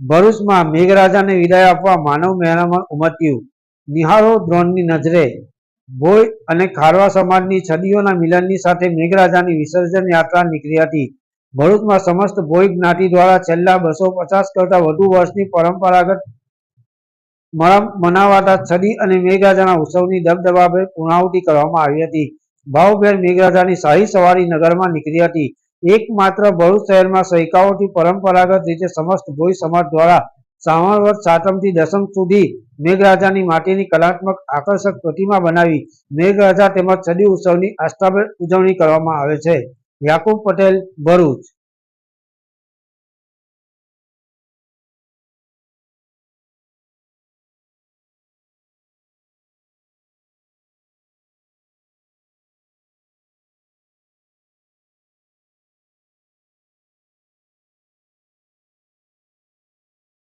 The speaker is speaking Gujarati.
ભરૂચમાં મેઘરાજાને વિદાય આપવા માનવ મહેરામણ ઉમટ્યું. નિહાળો દ્રોણની નજરે. ભોય અને ખારવા સમાજની છડીઓના મિલનની સાથે મેઘરાજાની વિસર્જન યાત્રા નીકળી હતી. ભરૂચમાં સમસ્ત ભોય જ્ઞાતિ દ્વારા છેલ્લા બસો પચાસ કરતા વધુ વર્ષની પરંપરાગત મનાવાતા છડી અને મેઘરાજાના ઉત્સવની દબદબાભે પૂર્ણાહુતિ કરવામાં આવી હતી. ભાવભેર મેઘરાજાની શાહી સવારી નગરમાં નીકળી હતી. એકમાત્ર ભરૂચ શહેરમાં સૈકાઓથી પરંપરાગત રીતે સમસ્ત ભોઈ સમાજ દ્વારા શ્રાવણ વદ સાતમથી દસમ સુધી મેઘરાજાની માટીની કલાત્મક આકર્ષક પ્રતિમા બનાવી મેઘરાજા તેમજ સદી ઉત્સવની આસ્થાભેર ઉજવણી કરવામાં આવે છે. યાકુબ પટેલ, ભરૂચ.